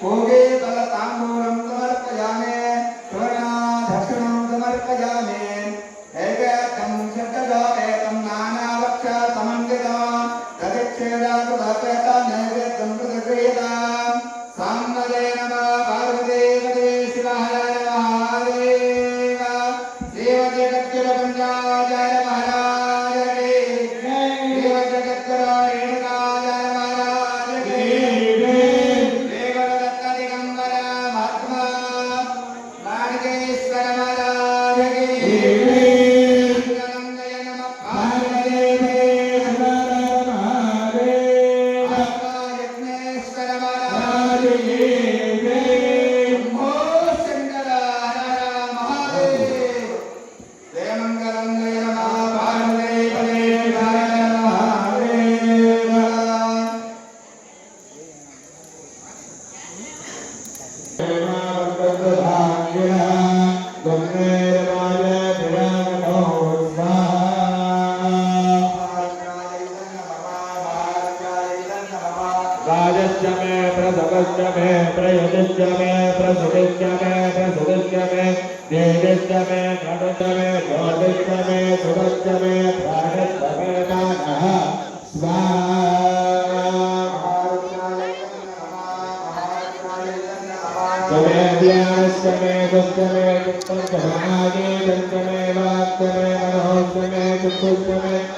我给。राजश्च मे प्रसवश्च मे प्रयतिश्च मे प्रसुतिश्च मे प्रसुतिश्च मे देविश्च मे घटश्च मे ज्योतिश्च मे सुभश्च मे प्राणश्च मे नानः स्वाहाश्च मे गुप्त मे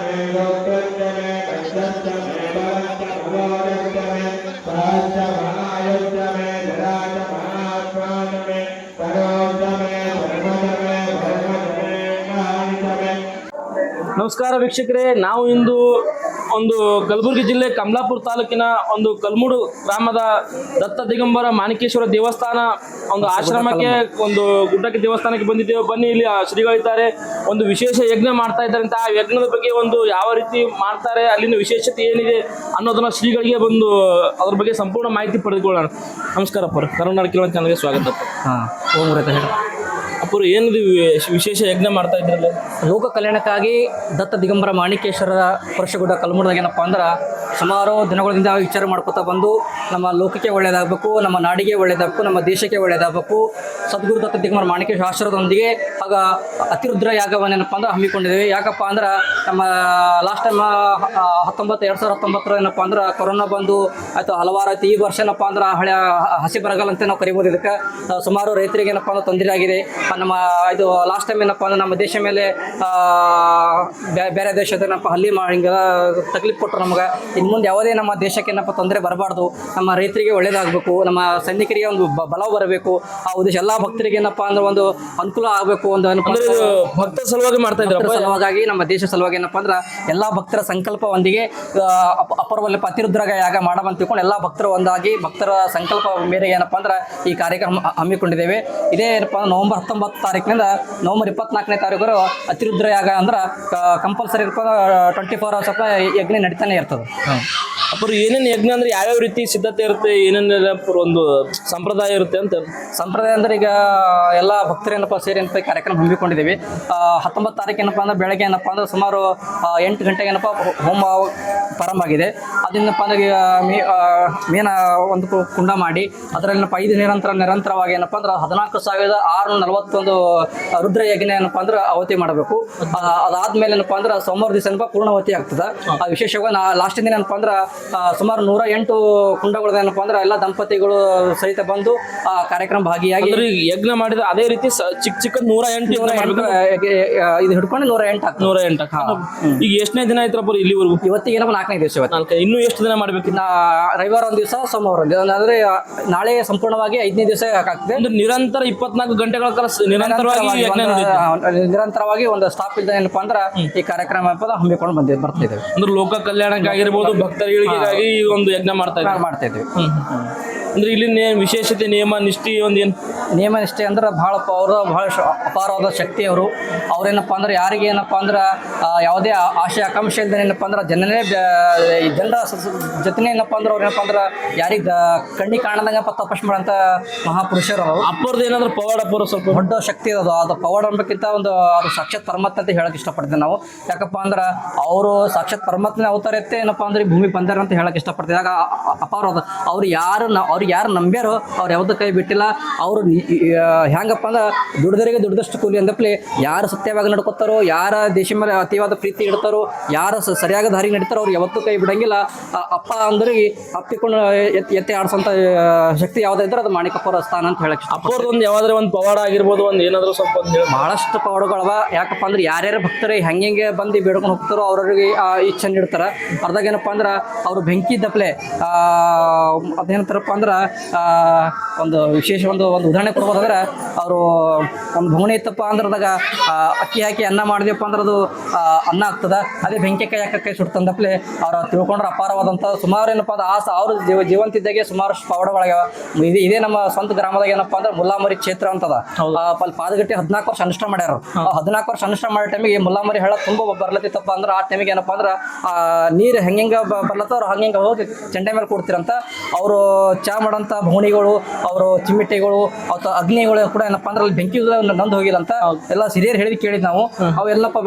ನಮಸ್ಕಾರ ವೀಕ್ಷಕರೇ. ನಾವು ಇಂದು ಒಂದು ಕಲಬುರಗಿ ಜಿಲ್ಲೆ ಕಮಲಾಪುರ ತಾಲೂಕಿನ ಒಂದು ಕಲ್ಮುಡು ಗ್ರಾಮದ ದತ್ತ ದಿಗಂಬರ ಮಾಣಿಕೇಶ್ವರ ದೇವಸ್ಥಾನ ಒಂದು ಆಶ್ರಮಕ್ಕೆ ಒಂದು ಗುಡ್ಡಕ್ಕೆ ದೇವಸ್ಥಾನಕ್ಕೆ ಬಂದಿದ್ದೇವೆ. ಬನ್ನಿ, ಇಲ್ಲಿ ಶ್ರೀಗಳಿದ್ದಾರೆ. ಒಂದು ವಿಶೇಷ ಯಜ್ಞ ಮಾಡ್ತಾ ಇದ್ದಾರೆ ಅಂತ ಆ ಯಜ್ಞದ ಬಗ್ಗೆ ಒಂದು ಯಾವ ರೀತಿ ಮಾಡ್ತಾರೆ, ಅಲ್ಲಿನ ವಿಶೇಷತೆ ಏನಿದೆ ಅನ್ನೋದನ್ನ ಶ್ರೀಗಳಿಗೆ ಒಂದು ಅದ್ರ ಬಗ್ಗೆ ಸಂಪೂರ್ಣ ಮಾಹಿತಿ ಪಡೆದುಕೊಳ್ಳೋಣ. ನಮಸ್ಕಾರಪ್ಪ ಕರ್ನಾಟಕ ಕಿಲೋ ಚಾನಲ್ಗೆ ಸ್ವಾಗತ. ಹಾಂ ಓಮರತ ಏನದು ವಿಶೇಷ ಯಜ್ಞ ಮಾಡ್ತಾ ಇದ್ರಲ್ಲ? ಲೋಕ ಕಲ್ಯಾಣಕ್ಕಾಗಿ ದತ್ತ ದಿಗಂಬರ ಮಾಣಿಕೇಶ್ವರ ಪರಶುಗುಡ್ಡ ಕಲ್ಮುಡ್ದಾಗ ಏನಪ್ಪ ಅಂದ್ರೆ ಸುಮಾರು ದಿನಗಳಿಂದ ವಿಚಾರ ಮಾಡ್ಕೊತಾ ಬಂದು ನಮ್ಮ ಲೋಕಕ್ಕೆ ಒಳ್ಳೆಯದಾಗಬೇಕು ನಮ್ಮ ನಾಡಿಗೆ ಒಳ್ಳೆಯದಾಗಬೇಕು ನಮ್ಮ ದೇಶಕ್ಕೆ ಒಳ್ಳೆಯದಾಗಬೇಕು ಸದ್ಗುರು ದತ್ತ ದಿಗಂಬರ ಮಾಣಿಕೇಶ್ವರ ಆಶ್ರಮದೊಂದಿಗೆ ಆಗ ಅತಿರುದ್ರ ಯಾಗವನ್ನು ಏನಪ್ಪ ಅಂದ್ರೆ ಹಮ್ಮಿಕೊಂಡಿದ್ದೀವಿ ಯಾಕಪ್ಪ ಅಂದ್ರೆ ನಮ್ಮ ಲಾಸ್ಟ್ ಟೈಮ್ ಹತ್ತೊಂಬತ್ತು, ಎರಡು ಸಾವಿರದ ಹತ್ತೊಂಬತ್ತರ ಏನಪ್ಪ ಅಂದ್ರೆ ಕೊರೋನಾ ಬಂದು ಆಯಿತು ಹಲವಾರು ಆಯ್ತು. ಈ ವರ್ಷ ಏನಪ್ಪ ಅಂದ್ರೆ ಹಳೆ ಹಸಿ ಬರಗಾಲ ಅಂತ ನಾವು ಕರಿಬೋದು ಇದಕ್ಕೆ. ಸುಮಾರು ರೈತರಿಗೆ ಏನಪ್ಪ ಅಂದ್ರೆ ತೊಂದರೆ ಆಗಿದೆ. ನಮ್ಮ, ಇದು ಲಾಸ್ಟ್ ಟೈಮ್ ಏನಪ್ಪ ಅಂದ್ರೆ ನಮ್ಮ ದೇಶ ಮೇಲೆ ಬೇರೆ ದೇಶದ ಏನಪ್ಪ ಹಲ್ಲಿ ಮಾಡಿ ಹಿಂಗೆಲ್ಲ ತಕ್ಲೀಫ್ ಕೊಟ್ಟರು ನಮ್ಗೆ. ಇನ್ನು ಮುಂದೆ ಯಾವುದೇ ನಮ್ಮ ದೇಶಕ್ಕೆ ಏನಪ್ಪ ತೊಂದರೆ ಬರಬಾರ್ದು. ನಮ್ಮ ರೈತರಿಗೆ ಒಳ್ಳೇದಾಗಬೇಕು. ನಮ್ಮ ಸೈನಿಕರಿಗೆ ಒಂದು ಬಲ ಬರಬೇಕು. ಆ ಉದ್ದೇಶ ಎಲ್ಲ ಭಕ್ತರಿಗೆ ಏನಪ್ಪ ಅಂದ್ರೆ ಒಂದು ಅನುಕೂಲ ಆಗಬೇಕು. ಒಂದು ಭಕ್ತ ಅಂದ್ರೆ ಭಕ್ತರ ಸಲುವಾಗಿ ಮಾಡ್ತಾ ಇದ್ರು ಸಲುವಾಗಿ ನಮ್ಮ ದೇಶ ಸಲುವಾಗಿ ಏನಪ್ಪಾ ಅಂದ್ರೆ ಎಲ್ಲಾ ಭಕ್ತರ ಸಂಕಲ್ಪವೊಂದಿಗೆ ಅಪರವಲ್ಲಿ ಅತಿರುದ್ರಾಗ ಯಾಗ ಮಾಡಬಂತ ತಿಳ್ಕೊಂಡು ಎಲ್ಲಾ ಭಕ್ತರು ಒಂದಾಗಿ ಭಕ್ತರ ಸಂಕಲ್ಪ ಮೇರೆಗೆ ಏನಪ್ಪಾ ಅಂದ್ರೆ ಈ ಕಾರ್ಯಕ್ರಮ ಹಮ್ಮಿಕೊಂಡಿದ್ದೇವೆ. ಇದೇ ಏನಪ್ಪ ಅಂದ್ರೆ ನವೆಂಬರ್ ಹತ್ತೊಂಬತ್ತು ತಾರೀಕಿನಿಂದ ನವೆಂಬರ್ ಇಪ್ಪತ್ನಾಲ್ಕನೇ ತಾರೀಕು ಅತಿರುದ್ರ ಯಾಗ ಅಂದ್ರೆ ಕಂಪಲ್ಸರಿ ಟ್ವೆಂಟಿ ಫೋರ್ ಅವರ್ಸ್ ಯಜ್ಞ ನಡೀತಾನೆ ಇರ್ತದೆ. ಅಪ್ಪರು ಏನೇನು ಯಜ್ಞ ಅಂದ್ರೆ ಯಾವ್ಯಾವ ರೀತಿ ಸಿದ್ಧತೆ ಇರುತ್ತೆ ಏನೇನೆಲ್ಲ ಒಂದು ಸಂಪ್ರದಾಯ ಇರುತ್ತೆ ಅಂತ ಸಂಪ್ರದಾಯ ಅಂದ್ರೆ ಈಗ ಎಲ್ಲ ಭಕ್ತರು ಏನಪ್ಪ ಸೇರಿ ಏನಪ್ಪ ಕಾರ್ಯಕ್ರಮ ಹಮ್ಮಿಕೊಂಡಿದ್ದೀವಿ. ಹತ್ತೊಂಬತ್ತು ತಾರೀಕು ಏನಪ್ಪ ಅಂದ್ರೆ ಬೆಳಗ್ಗೆ ಏನಪ್ಪ ಅಂದ್ರೆ ಸುಮಾರು ಎಂಟು ಗಂಟೆಗೆ ಏನಪ್ಪ ಹೋಮ ಪ್ರಾರಂಭ ಆಗಿದೆ. ಅದೇನಪ್ಪ ಅಂದ್ರೆ ಮೀನ ಒಂದು ಕುಂಡ ಮಾಡಿ, ಅದರಲ್ಲಿ ಐದು ನಿರಂತರ, ನಿರಂತರವಾಗಿ ಏನಪ್ಪ ಅಂದ್ರೆ ಹದಿನಾಲ್ಕು ಸಾವಿರದ ಆರುನೂರ ನಲವತ್ತೊಂದು ರುದ್ರ ಯಜ್ಞ ಏನಪ್ಪ ಅಂದ್ರೆ ಅವತಿ ಮಾಡಬೇಕು. ಅದಾದ್ಮೇಲೆ ಏನಪ್ಪ ಅಂದ್ರೆ ಸೋಮವಾರ ದಿವಸ ಏನಪ್ಪ ಪೂರ್ಣವತಿ ಆಗ್ತದೆ. ವಿಶೇಷವಾಗಿ ಲಾಸ್ಟ್ ದಿನ ಏನಪ್ಪ ಅಂದ್ರೆ ಸುಮಾರು ನೂರ ಎಂಟು ಕುಂಡಗಳು ಏನಪ್ಪ ಅಂದ್ರೆ ಎಲ್ಲ ದಂಪತಿಗಳು ಸಹಿತ ಬಂದು ಆ ಕಾರ್ಯಕ್ರಮ ಭಾಗಿಯಾಗಿ ಯಜ್ಞ ಮಾಡಿದ ಅದೇ ರೀತಿ ಚಿಕ್ಕ ಚಿಕ್ಕ ನೂರ ಎಂಟು ಯಜ್ಞ ನೂರ ಎಂಟು ಇದು ಹಿಡ್ಕೊಂಡು ನೂರ ಎಂಟು ನೂರ ಎಂಟು ಈಗ ಎಷ್ಟನೇ ದಿನ ಆಯ್ತಪ್ಪ ಇಲ್ಲಿವರೆಗೂ? ಇವತ್ತಿಗೆ ಏನಪ್ಪ ನಾಲ್ಕನೇ ದಿವಸ ಇವತ್ತು. ಇನ್ನೂ ಎಷ್ಟು ದಿನ ಮಾಡ್ಬೇಕು? ರವಿವಾರ ಒಂದು ದಿವಸ ಸೋಮವಾರ ಒಂದು ಅಂದ್ರೆ ನಾಳೆ ಸಂಪೂರ್ಣವಾಗಿ ಐದನೇ ದಿವಸ ಆಗ್ತದೆ. ಅಂದ್ರೆ ನಿರಂತರ ಇಪ್ಪತ್ನಾಲ್ಕು ಗಂಟೆಗಳ ಕಾಲ ನಿರಂತರವಾಗಿ ನಿರಂತರವಾಗಿ ಒಂದು, ಸ್ಟಾಪ್ ಇದ್ದ ಏನಪ್ಪ ಅಂದ್ರೆ ಈ ಕಾರ್ಯಕ್ರಮ ಹಮ್ಮಿಕೊಂಡು ಬಂದಿದ್ದು ಬರ್ತಿದ್ದೇವೆ ಅಂದ್ರೆ ಲೋಕ ಕಲ್ಯಾಣಕ್ಕಾಗಿರ್ಬೋದು ಭಕ್ತರ ಈ ಒಂದು ಯಜ್ಞ ಮಾಡ್ತಾ ಇದ್ದಾರೆ ಮಾಡ್ತಾ ಇದ್ದೀವಿ ಹ್ಮ್. ಅಂದ್ರೆ ಇಲ್ಲಿ ನೇ- ವಿಶೇಷತೆ ನಿಯಮ ನಿಷ್ಠೆ ಒಂದೇನು ನಿಯಮ ನಿಷ್ಠೆ ಅಂದ್ರೆ ಬಹಳ ಅವರು ಬಹಳ ಅಪಾರವಾದ ಶಕ್ತಿ ಅವರು. ಅವ್ರೇನಪ್ಪ ಅಂದ್ರೆ ಯಾರಿಗೆ ಏನಪ್ಪ ಅಂದ್ರೆ ಯಾವುದೇ ಆಶೆ ಆಕಾಂಕ್ಷೆ ಇಲ್ಲದೆ ಏನಪ್ಪ ಅಂದ್ರೆ ಜನನೇ ಜನರ ಜೊತೆನೇ ಏನಪ್ಪ ಅಂದ್ರೆ ಅವ್ರು ಏನಪ್ಪ ಅಂದ್ರೆ ಯಾರಿಗೆ ಕಣ್ಣಿಗೆ ಕಾಣದಂಗಪ್ಪ ತಪಸ್ ಮಾಡೋಂಥ ಮಹಾಪುರುಷರು ಅವರು. ಅಪ್ಪರ್ದು ಏನಾದ್ರು ಪವಾಡ ಅಪ್ಪರು ಸ್ವಲ್ಪ ದೊಡ್ಡ ಶಕ್ತಿ ಇರೋದು ಅದು. ಪವಾಡ ಅನ್ಬೇಕಿಂತ ಒಂದು ಅದು ಸಾಕ್ಷಾತ್ ಪರಮಾತ್ಮ ಅಂತ ಹೇಳಕ್ ಇಷ್ಟಪಡ್ತೀವಿ ನಾವು. ಯಾಕಪ್ಪ ಅಂದ್ರೆ ಅವರು ಸಾಕ್ಷಾತ್ ಪರಮಾತ್ಮನ ಅವತಾರ ಎತ್ತೆ ಏನಪ್ಪ ಅಂದ್ರೆ ಈ ಭೂಮಿ ಬಂದಾರ ಅಂತ ಹೇಳಕ್ ಇಷ್ಟಪಡ್ತೀವಿ ಯಾಕ ಅಪಾರ ಅವ್ರು ಯಾರು ಅವ್ರಿಗೆ ಯಾರು ನಂಬ್ಯಾರೋ ಅವ್ರು ಯಾವ್ದು ಕೈ ಬಿಟ್ಟಿಲ್ಲ ಅವರು ಹೆಂಗಪ್ಪ ಅಂದ್ರೆ ದುಡ್ದರಿಗೆ ದುಡ್ದಷ್ಟು ಕೂಲಿ ಅಂದಪ್ಲೆ ಯಾರು ಸತ್ಯವಾಗಿ ನಡ್ಕೋತಾರೋ ಯಾರ ದೇಶ ಮೇಲೆ ಅತಿವಾದ ಪ್ರೀತಿ ಇಡ್ತಾರೋ ಯಾರು ಸರಿಯಾಗಿ ಸರಿಯಾದ ದಾರಿಗೆ ನಡೀತಾರೋ ಅವ್ರು ಯಾವತ್ತೂ ಕೈ ಬಿಡಂಗಿಲ್ಲ. ಅಪ್ಪ ಅಂದ್ರೆ ಅಪ್ಪಿಕೊಂಡು ಎತ್ತಿ ಎತ್ತಿ ಆಡ್ಸೋಂಥ ಶಕ್ತಿ ಯಾವ್ದು ಇದ್ರೆ ಅದು ಮಾಣಿಕಪ್ಪರ ಸ್ಥಾನ ಅಂತ ಹೇಳಕ್ಕೆ ಅಪ್ಪವ್ರದ್ದು ಒಂದು ಯಾವ್ದಾದ್ರು ಒಂದು ಪವಾಡ ಆಗಿರ್ಬೋದು ಒಂದು ಏನಾದರೂ ಸ್ವಲ್ಪ ಒಂದು ಬಹಳಷ್ಟು ಪವಾಡಗಳವ. ಯಾಕಪ್ಪ ಅಂದ್ರೆ ಯಾರ್ಯಾರು ಭಕ್ತರು ಹೆಂಗೆ ಬಂದು ಬೇಡ್ಕೊಂಡು ಹೋಗ್ತಾರೋ ಅವ್ರವ್ರಿಗೆ ಇಚ್ಛೆ ನೀಡ್ತಾರೆ ಅರ್ಧಾಗ ಏನಪ್ಪ ಅಂದ್ರೆ ಅವರು ಬೆಂಕಿ ಇದ್ದಪ್ಲೆ ಅದೇನಂತಾರಪ್ಪ ಅಂದ್ರೆ ಆ, ಒಂದು ವಿಶೇಷ ಒಂದು ಒಂದು ಉದಾಹರಣೆ ಕೊಡ್ಬೋದಂದ್ರೆ ಅವರು ಒಂದು ಭೂಮಿ ಇತ್ತಪ್ಪ ಅಂದ್ರದಾಗ ಅಕ್ಕಿ ಹಾಕಿ ಅನ್ನ ಮಾಡಿದೆಪ್ಪ ಅಂದ್ರೆ ಅದು ಅನ್ನ ಆಗ್ತದೆ. ಅದೇ ಬೆಂಕಿ ಕೈ ಹಾಕಿ ಕೈ ಸುಡ್ತಂದಪ್ಲೆ ಅವ್ರು ತಿಳ್ಕೊಂಡ್ರೆ ಅಪಾರವಾದಂಥ ಸುಮಾರು ಏನಪ್ಪ ಅದು ಆಸ ಅವರು ಜೀವ ಜೀವಂತಿದ್ದಾಗೆ ಸುಮಾರು ಪವಾಡಗಳಾಗ್ಯಾವ ಇದೇ ಇದೇ ನಮ್ಮ ಸ್ವಂತ ಗ್ರಾಮದಾಗ ಏನಪ್ಪ ಅಂದ್ರೆ ಮುಲ್ಲಾಮರಿ ಕ್ಷೇತ್ರ ಅಂತದ. ಅಲ್ಲಿ ಪಾದಗಟ್ಟಿ ಹದಿನಾಲ್ಕು ವರ್ಷ ಅನುಷ್ಠಾನ ಮಾಡ್ಯಾರ ಹದಿನಾಲ್ಕು ವರ್ಷ ಅನುಷ್ಠಾನ ಮಾಡೋ ಟೈಮಿಗೆ ಮುಲ್ಲಾಮರಿ ಹೇಳ ತುಂಬ ಬರ್ಲತ್ತಿತ್ತಪ್ಪ ಅಂದ್ರೆ ಆ ಟೈಮಿಗೆ ಏನಪ್ಪ ಅಂದ್ರೆ ನೀರು ಹೆಂಗೆ ಬರ್ಲತ್ತ ಅವ್ರು ಹಂಗೆ ಹೋಗಿ ಚಂಡೆ ಮೇಲೆ ಕೊಡ್ತೀರಂತ. ಅವರು ಚಾ ಮಾಡೋಂಥ ಭವಣಿಗಳು ಅವರು ಚಿಮ್ಮಿಟ್ಟೆಗಳು ಅಥವಾ ಅಗ್ನಿಗಳು ಕೂಡ ಏನಪ್ಪ ಅಂದ್ರೆ ಅಲ್ಲಿ ಬೆಂಕಿ ನಂದು ಹೋಗಿಲ್ಲ ಅಂತ ಎಲ್ಲ ಸಿರಿಯರ್ ಹೇಳಿ ಕೇಳಿದ್ ನಾವು. ಅವೆಲ್ಲಪ್ಪ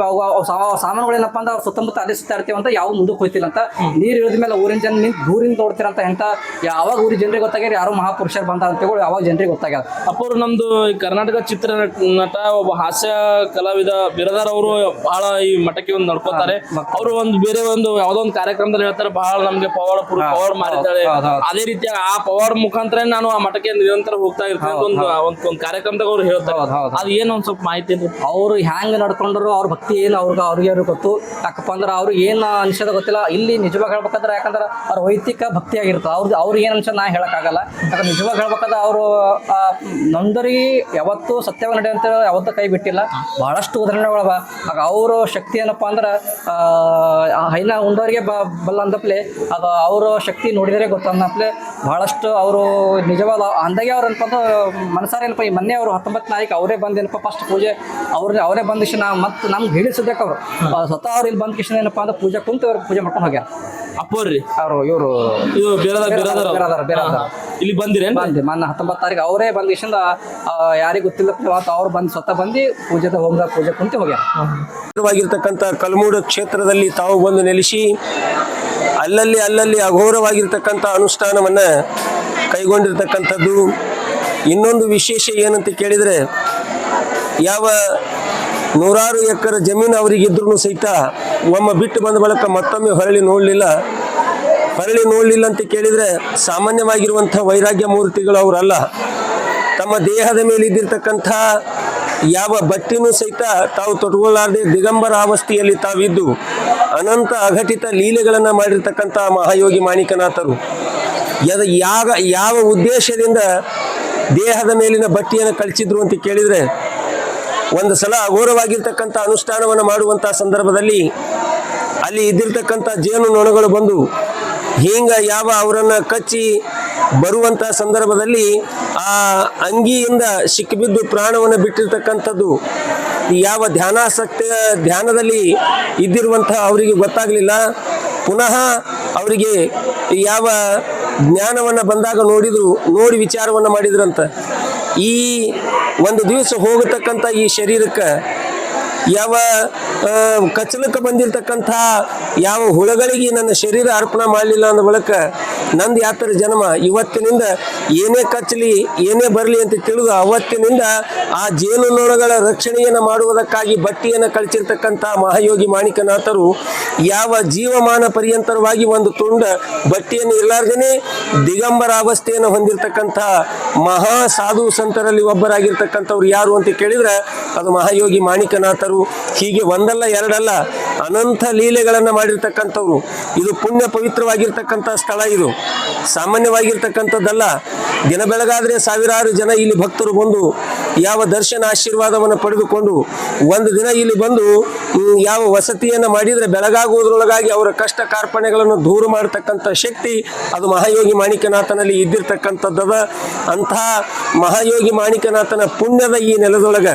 ಸಾಮಾನುಗಳು ಏನಪ್ಪ ಅಂದ್ರೆ ಅವ್ರ ಸುತ್ತಮುತ್ತ ಅದೇ ಇರ್ತೇವೆ ಅಂತ ಯಾವ ಮುಂದಕ್ಕೆ ಹೋಯ್ತಿಲ್ಲ ಅಂತ. ನೀರು ಇಳಿದ ಮೇಲೆ ಊರಿನ ಜನ ನಿಂತು ದೂರಿಂದ ನೋಡ್ತಿರಂತ ಎಂತ ಯಾವಾಗ ಊರಿನ ಜನರಿಗೆ ಗೊತ್ತಾಗ್ಯಾರ ಯಾರು ಮಹಾಪುರುಷರು ಬಂದ ಅಂತೇಳಿ ಯಾವಾಗ ಜನರಿಗೆ ಗೊತ್ತಾಗ್ಯಾರ ಅಪ್ಪರು ನಮ್ದು ಕರ್ನಾಟಕ ಚಿತ್ರ ನಟ- ಒಬ್ಬ ಹಾಸ್ಯ ಕಲಾವಿದ ಬಿರದಾರ್ ಅವರು ಬಹಳ ಈ ಮಠಕ್ಕೆ ಒಂದು ನಡ್ಕೋತಾರೆ. ಅವರು ಒಂದು ಬೇರೆ ಒಂದು ಯಾವ್ದೋ ಒಂದು ಕಾರ್ಯಕ್ರಮದಲ್ಲಿ ಹೇಳ್ತಾರೆ ಬಹಳ ನಮ್ಗೆ ಪವಾಡ ಪವಾಡ ಹೌದು. ಅದೇ ರೀತಿಯಾಗಿ ಆ ಪವಾಡ ಅವ್ರ ಮುಖಾಂತರ ನಾನು ಆ ಮಠಕ್ಕೆ ನಿರಂತರ ಹೋಗ್ತಾ ಇರ್ತೇನೆ ಒಂದು ಒಂದು ಕಾರ್ಯಕ್ರಮದಾಗ ಅವ್ರು ಹೇಳ್ತಾರೆ. ಅದು ಏನು ಒಂದ್ ಸ್ವಲ್ಪ ಮಾಹಿತಿ? ಅವ್ರು ಹ್ಯಾಂಗ್ ನಡ್ಕೊಂಡ್ರು ಅವ್ರ ಭಕ್ತಿ ಏನು ಅವ್ರಿಗೆ ಅವ್ರಿಗೆ ಅವ್ರಿಗೆ ಗೊತ್ತು. ಯಾಕಪ್ಪ ಅಂದ್ರೆ ಅವ್ರು ಏನು ಅನ್ಸೋದ ಗೊತ್ತಿಲ್ಲ. ಇಲ್ಲಿ ನಿಜವಾಗ ಹೇಳ್ಬೇಕಂದ್ರೆ ಯಾಕಂದ್ರೆ ಅವ್ರ ವೈಯಕ್ತಿಕ ಭಕ್ತಿ ಆಗಿರ್ತದೆ. ಅವ್ರದ್ದು ಅವ್ರಿಗೆ ಏನು ಅನ್ಸೋದು ನಾ ಹೇಳಕ್ಕಾಗಲ್ಲ. ಯಾಕಂದ್ರೆ ನಿಜವಾಗ ಹೇಳ್ಬೇಕಂದ್ರೆ ಅವರು ನೊಂದರಿಗೆ ಯಾವತ್ತೂ ಸತ್ಯವಾಗಿ ನಡೆಯುವಂತ ಯಾವತ್ತೂ ಕೈ ಬಿಟ್ಟಿಲ್ಲ. ಬಹಳಷ್ಟು ಉದಾಹರಣೆಗಳವ ಆಗ ಅವರು ಶಕ್ತಿ ಏನಪ್ಪ ಅಂದ್ರೆ ಹೈನ ಉಂಡವರಿಗೆ ಬ ಬಲ್ಲ ಅಂದಪ್ಲೆ ಅದು ಅವರ ಶಕ್ತಿ ನೋಡಿದರೆ ಗೊತ್ತಂದಪ್ಲೆ ಬಹಳಷ್ಟು ಅವರು ನಿಜವಾದ ಅಂದಾಗೆ ಅವ್ರು ಏನಪ್ಪ ಅಂದ್ರೆ ಮನಸಾರ ಏನಪ್ಪ ಈ ಮೊನ್ನೆ ಅವರು ಹತ್ತೊಂಬತ್ತು ತಾರೀಕು ಅವರೇ ಬಂದೇನಪ್ಪ ಫಸ್ಟ್ ಪೂಜೆ ಅವ್ರಿಗೆ ಅವರೇ ಬಂದ ನಾವು ಮತ್ತೆ ನಮ್ಗೆ ಹೇಳಿಸಬೇಕು ಅವರು. ಸ್ವತಃ ಅವ್ರು ಇಲ್ಲಿ ಬಂದ ಕಿಶನ್ ಏನಪ್ಪ ಅಂದ್ರೆ ಪೂಜೆ ಕುಂತು ಅವ್ರು ಪೂಜೆ ಮಾಡ್ಕೊಂಡು ಹೋಗ್ಯಾರ. ಅಪ್ಪೋರ್ರಿ ಅವರು ಇವರು. ಇಲ್ಲಿ ಬಂದಿರೇನು ಬಂದು ಮೊನ್ನೆ ಹತ್ತೊಂಬತ್ತು ತಾರೀಕು ಅವರೇ ಬಂದ ಕಿಶನ್ ಯಾರಿಗೆ ಗೊತ್ತಿಲ್ಲ ಅವತ್ತು ಅವ್ರು ಬಂದು ಸ್ವತಃ ಬಂದು ಪೂಜೆದ ಹೋಗ್ದ ಪೂಜೆ ಕುಂತು ಹೋಗ್ಯಾರ. ವಾಗಿರ್ತಕ್ಕಂಥ ಕಲ್ಮೂಡ ಕ್ಷೇತ್ರದಲ್ಲಿ ತಾವು ಬಂದು ನೆಲೆಸಿ ಅಲ್ಲಲ್ಲಿ ಅಲ್ಲಲ್ಲಿ ಅಘೋರವಾಗಿರ್ತಕ್ಕಂಥ ಅನುಷ್ಠಾನವನ್ನ ಕೈಗೊಂಡಿರ್ತಕ್ಕಂಥದ್ದು. ಇನ್ನೊಂದು ವಿಶೇಷ ಏನಂತ ಕೇಳಿದರೆ, ಯಾವ ನೂರಾರು ಎಕರೆ ಜಮೀನು ಅವರಿಗಿದ್ರೂ ಸಹಿತ ಒಮ್ಮೆ ಬಿಟ್ಟು ಬಂದ ಬಳಿಕ ಮತ್ತೊಮ್ಮೆ ಹೊರಳಿ ನೋಡಲಿಲ್ಲ. ಹೊರಳಿ ನೋಡಲಿಲ್ಲ ಅಂತ ಕೇಳಿದರೆ, ಸಾಮಾನ್ಯವಾಗಿರುವಂಥ ವೈರಾಗ್ಯ ಮೂರ್ತಿಗಳು ಅವರಲ್ಲ. ತಮ್ಮ ದೇಹದ ಮೇಲೆ ಇದ್ದಿರ್ತಕ್ಕಂಥ ಯಾವ ಬಟ್ಟಿನೂ ಸಹಿತ ತಾವು ತೊಟ್ಕೊಳ್ಳಾರದೆ ದಿಗಂಬರ ಅವಸ್ಥೆಯಲ್ಲಿ ತಾವಿದ್ದು ಅನಂತ ಅಘಟಿತ ಲೀಲೆಗಳನ್ನು ಮಾಡಿರ್ತಕ್ಕಂಥ ಮಹಾಯೋಗಿ ಮಾಣಿಕನಾಥರು. ಯಾವ ಯಾವ ಉದ್ದೇಶದಿಂದ ದೇಹದ ಮೇಲಿನ ಬಟ್ಟೆಯನ್ನು ಕಳಿಸಿದ್ರು ಅಂತ ಕೇಳಿದರೆ, ಒಂದು ಸಲ ಅಘೋರವಾಗಿರ್ತಕ್ಕಂಥ ಅನುಷ್ಠಾನವನ್ನು ಮಾಡುವಂಥ ಸಂದರ್ಭದಲ್ಲಿ ಅಲ್ಲಿ ಇದ್ದಿರ್ತಕ್ಕಂಥ ಜೇನು ನೊಣಗಳು ಬಂದು ಹಿಂಗ ಯಾವ ಅವರನ್ನು ಕಚ್ಚಿ ಬರುವಂಥ ಸಂದರ್ಭದಲ್ಲಿ ಆ ಅಂಗಿಯಿಂದ ಸಿಕ್ಕಿಬಿದ್ದು ಪ್ರಾಣವನ್ನು ಬಿಟ್ಟಿರ್ತಕ್ಕಂಥದ್ದು, ಯಾವ ಧ್ಯಾನಾಸಕ್ತಿಯ ಧ್ಯಾನದಲ್ಲಿ ಇದ್ದಿರುವಂಥ ಅವರಿಗೆ ಗೊತ್ತಾಗಲಿಲ್ಲ. ಪುನಃ ಅವರಿಗೆ ಯಾವ ಜ್ಞಾನವನ್ನು ಬಂದಾಗ ನೋಡಿದ್ರು ನೋಡಿ ವಿಚಾರವನ್ನು ಮಾಡಿದ್ರಂತ. ಈ ಒಂದು ದಿವಸ ಹೋಗತಕ್ಕಂಥ ಈ ಶರೀರಕ್ಕೆ ಯಾವ ಕಚ್ಚಲಕ್ಕೆ ಬಂದಿರತಕ್ಕಂಥ ಯಾವ ಹುಳಗಳಿಗೆ ನನ್ನ ಶರೀರ ಅರ್ಪಣೆ ಮಾಡಲಿಲ್ಲ ಅನ್ನೋ ಬಳಿಕ ನಂದು ಯಾತರ ಜನ್ಮ ಇವತ್ತಿನಿಂದ ಏನೇ ಕಚ್ಚಲಿ, ಏನೇ ಬರಲಿ ಅಂತ ತಿಳಿದು ಅವತ್ತಿನಿಂದ ಆ ಜೇನುನೊಣಗಳ ರಕ್ಷಣೆಯನ್ನು ಮಾಡುವುದಕ್ಕಾಗಿ ಬಟ್ಟೆಯನ್ನು ಕಳಿಸಿರ್ತಕ್ಕಂಥ ಮಹಾಯೋಗಿ ಮಾಣಿಕನಾಥರು ಯಾವ ಜೀವಮಾನ ಪರ್ಯಂತರವಾಗಿ ಒಂದು ತುಂಡ ಬಟ್ಟೆಯನ್ನು ಇರಲಾರ್ದೇ ದಿಗಂಬರ ಅವಸ್ಥೆಯನ್ನು ಹೊಂದಿರತಕ್ಕಂಥ ಮಹಾ ಸಾಧು ಸಂತರಲ್ಲಿ ಒಬ್ಬರಾಗಿರ್ತಕ್ಕಂಥವ್ರು ಯಾರು ಅಂತ ಕೇಳಿದ್ರೆ ಅದು ಮಹಾಯೋಗಿ ಮಾಣಿಕನಾಥರು ಹೀಗೆ ಒಂದಲ್ಲ ಎರಡಲ್ಲ ಅನಂತ ಲೀಲೆಗಳನ್ನು ಮಾಡಿರ್ತಕ್ಕಂಥವ್ರು. ಇದು ಪುಣ್ಯ ಪವಿತ್ರವಾಗಿರ್ತಕ್ಕಂಥ ಸ್ಥಳ ಇದು. ಸಾಮಾನ್ಯವಾಗಿರ್ತಕ್ಕಂಥದ್ದಲ್ಲ. ದಿನ ಬೆಳಗಾದ್ರೆ ಸಾವಿರಾರು ಜನ ಇಲ್ಲಿ ಭಕ್ತರು ಬಂದು ಯಾವ ದರ್ಶನ ಆಶೀರ್ವಾದವನ್ನು ಪಡೆದುಕೊಂಡು ಒಂದು ದಿನ ಇಲ್ಲಿ ಬಂದು ಯಾವ ವಸತಿಯನ್ನು ಮಾಡಿದರೆ ಬೆಳಗಾಗುವುದರೊಳಗಾಗಿ ಅವರ ಕಷ್ಟ ಕಾರ್ಪಣೆಗಳನ್ನು ದೂರ ಮಾಡತಕ್ಕಂಥ ಶಕ್ತಿ ಅದು ಮಹಾಯೋಗಿ ಮಾಣಿಕನಾಥನಲ್ಲಿ ಇದ್ದಿರ್ತಕ್ಕಂಥದ್ದದ ಅಂತಹ ಮಹಾಯೋಗಿ ಮಾಣಿಕನಾಥನ ಪುಣ್ಯದ ಈ ನೆಲದೊಳಗೆ.